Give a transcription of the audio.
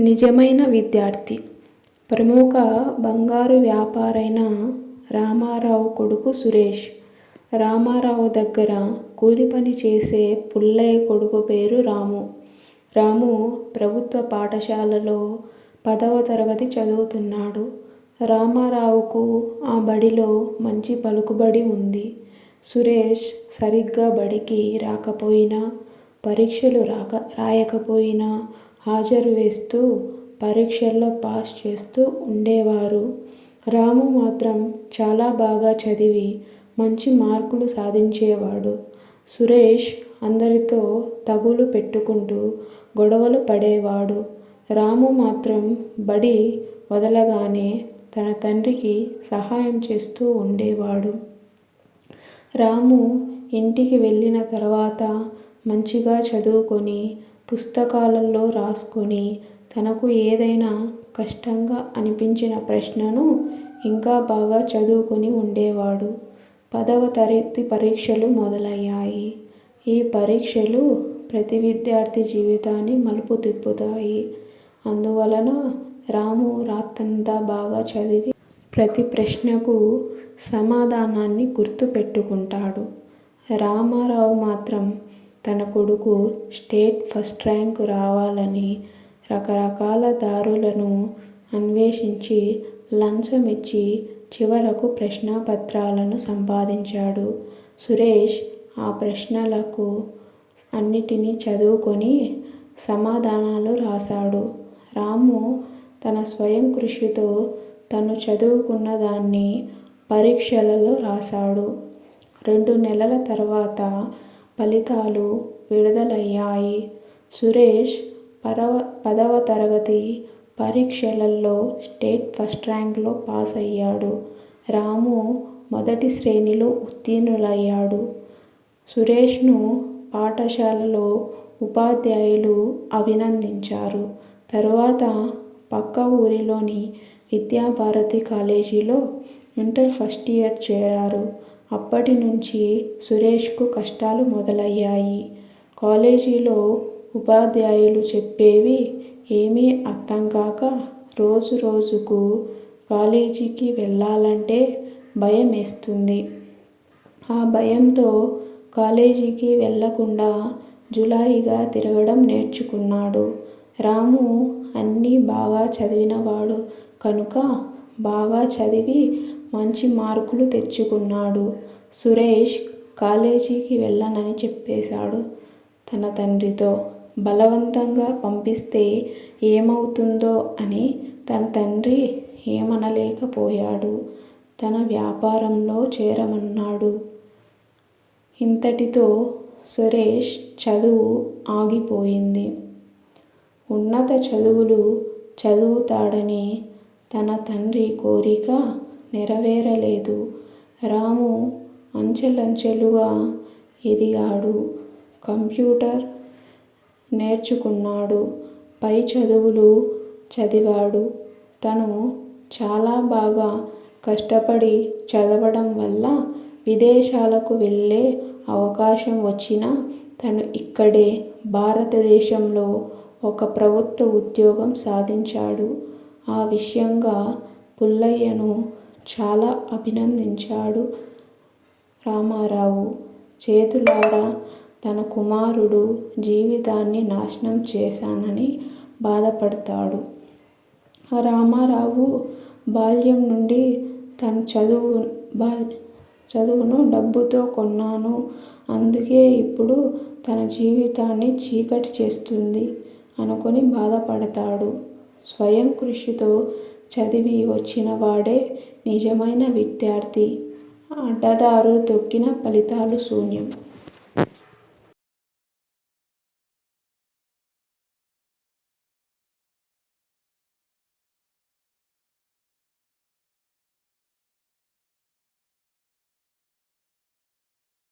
నిజమైన విద్యార్థి. ప్రముఖ బంగారు వ్యాపారైన రామారావు కొడుకు సురేష్. రామారావు దగ్గర కూలి పని చేసే పుల్లయ్య కొడుకు పేరు రాము. రాము ప్రభుత్వ పాఠశాలలో పదవ తరగతి చదువుతున్నాడు. రామారావుకు ఆ బడిలో మంచి పలుకుబడి ఉంది. సురేష్ సరిగ్గా బడికి రాకపోయినా పరీక్షలు రాక రాయకపోయినా హాజరు వేస్తూ పరీక్షల్లో పాస్ చేస్తూ ఉండేవారు. రాము మాత్రం చాలా బాగా చదివి మంచి మార్కులు సాధించేవాడు. సురేష్ అందరితో తగులు పెట్టుకుంటూ గొడవలు పడేవాడు. రాము మాత్రం బడి వదలగానే తన తండ్రికి సహాయం చేస్తూ ఉండేవాడు. రాము ఇంటికి వెళ్ళిన తర్వాత మంచిగా చదువుకొని పుస్తకాలలో రాసుకొని తనకు ఏదైనా కష్టంగా అనిపించిన ప్రశ్నను ఇంకా బాగా చదువుకొని ఉండేవాడు. పదవ తరగతి పరీక్షలు మొదలయ్యాయి. ఈ పరీక్షలు ప్రతి విద్యార్థి జీవితాన్ని మలుపు తిప్పుతాయి అందువలన రాము రాత్రంతా బాగా చదివి ప్రతి ప్రశ్నకు సమాధానాన్ని గుర్తుపెట్టుకుంటాడు. రామారావు మాత్రం తన కొడుకు స్టేట్ ఫస్ట్ ర్యాంకు రావాలని రకరకాల దారులను అన్వేషించి లంచం ఇచ్చి చివరకు ప్రశ్నాపత్రాలను సంపాదించాడు. సురేష్ ఆ ప్రశ్నలకు అన్నిటినీ చదువుకొని సమాధానాలు రాశాడు. రాము తన స్వయం కృషితో తను చదువుకున్న దాన్ని పరీక్షలలో రాశాడు. రెండు నెలల తర్వాత ఫలితాలు విడుదలయ్యాయి. సురేష్ పరవ పదవ తరగతి పరీక్షలలో స్టేట్ ఫస్ట్ ర్యాంక్లో పాస్ అయ్యాడు రాము మొదటి శ్రేణిలో ఉత్తీర్ణులయ్యాడు. సురేష్ను పాఠశాలలో ఉపాధ్యాయులు అభినందించారు. తరువాత పక్క ఊరిలోని విద్యాభారతి కాలేజీలో ఇంటర్ ఫస్ట్ ఇయర్ చేరారు. అప్పటి నుంచి సురేష్కు కష్టాలు మొదలయ్యాయి. కాలేజీలో ఉపాధ్యాయులు చెప్పేవి ఏమీ అర్థం కాక రోజు రోజుకు కాలేజీకి వెళ్ళాలంటే భయం వేస్తుంది ఆ భయంతో కాలేజీకి వెళ్ళకుండా జులాయిగా తిరగడం నేర్చుకున్నాడు. రాము అన్నీ బాగా చదివినవాడు కనుక బాగా చదివి మంచి మార్కులు తెచ్చుకున్నాడు. సురేష్ కాలేజీకి వెళ్ళనని చెప్పేశాడు తన తండ్రితో. బలవంతంగా పంపిస్తే ఏమవుతుందో అని తన తండ్రి ఏమనలేకపోయాడు. తన వ్యాపారంలో చేరమన్నాడు. ఇంతటితో సురేష్ చదువు ఆగిపోయింది. ఉన్నత చదువులు చదువుతాడని తన తండ్రి కోరిక నెరవేరలేదు. రాము అంచెలంచెలుగా ఎదిగాడు. కంప్యూటర్ నేర్చుకున్నాడు. పై చదువులు చదివాడు. తను చాలా బాగా కష్టపడి చదవడం వల్ల విదేశాలకు వెళ్ళే అవకాశం వచ్చినా తను ఇక్కడే భారతదేశంలో ఒక ప్రభుత్వ ఉద్యోగం సాధించాడు. ఆ విషయంగా పుల్లయ్యను చాలా అభినందించాడు రామారావు. చేతులారా తన కుమారుడు జీవితాన్ని నాశనం చేశానని బాధపడతాడు. రామారావు బాల్యం నుండి తన చదువు బాల్ చదువును డబ్బుతో కొన్నాను. అందుకే ఇప్పుడు తన జీవితాన్ని చీకటి చేస్తుంది అనుకొని బాధపడతాడు. స్వయం కృషితో చదివి వచ్చిన వాడే నిజమైన విద్యార్థి. అడ్డదారులు తొక్కిన ఫలితాలు శూన్యం.